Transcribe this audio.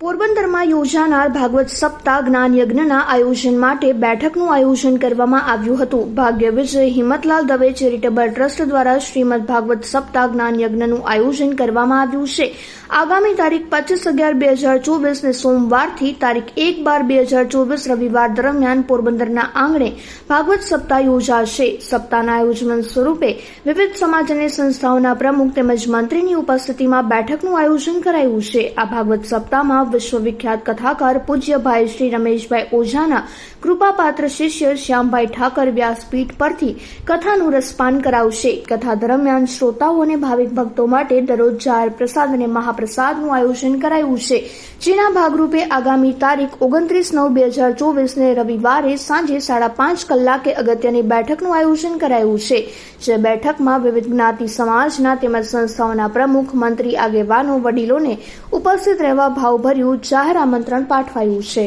પોરબંદરમાં યોજાનાર ભાગવત સપ્તાહ જ્ઞાન યજ્ઞના આયોજન માટે બેઠકનું આયોજન કરવામાં આવ્યું હતું. ભાગ્ય વિજય હિંમતલાલ દવે ચેરિટેબલ ટ્રસ્ટ દ્વારા શ્રીમદ ભાગવત સપ્તાહ જ્ઞાન યજ્ઞનું આયોજન કરવામાં આવ્યું છે. આગામી તારીખ પચીસ અગિયાર બે હજાર ચોવીસને સોમવારથી તારીખ એક બાર બે હજાર ચોવીસ રવિવાર દરમિયાન પોરબંદરના આંગણે ભાગવત સપ્તાહ યોજાશે. સપ્તાહના આયોજન સ્વરૂપે વિવિધ સમાજ અને સંસ્થાઓના પ્રમુખ તેમજ મંત્રીની ઉપસ્થિતિમાં બેઠકનું આયોજન કરાયું છે. આ ભાગવત સપ્તાહમાં વિશ્વવિખ્યાત કથાકાર પૂજ્યભાઈ શ્રી રમેશભાઈ ઓઝાના કૃપાપાત્ર શિષ્ય શ્યામભાઈ ઠાકર વ્યાસપીઠ પરથી કથાનું રસપાન કરાવશે. કથા દરમિયાન શ્રોતાઓ અને ભાવિક ભક્તો માટે દરરોજ જાહેર પ્રસાદ અને મહાપ્રસાદનું આયોજન કરાયું છે. જેના ભાગરૂપે આગામી તારીખ ઓગણત્રીસ નવ બે હજાર ચોવીસને રવિવારે સાંજે સાડા પાંચ કલાકે અગત્યની બેઠકનું આયોજન કરાયું છે. જે બેઠકમાં વિવિધ જ્ઞાતિ સમાજના તેમજ સંસ્થાઓના પ્રમુખ, મંત્રી આગેવાનો, વડીલોને ઉપસ્થિત રહેવા ભાવભર્યું જાહેર આમંત્રણ પાઠવાયું છે.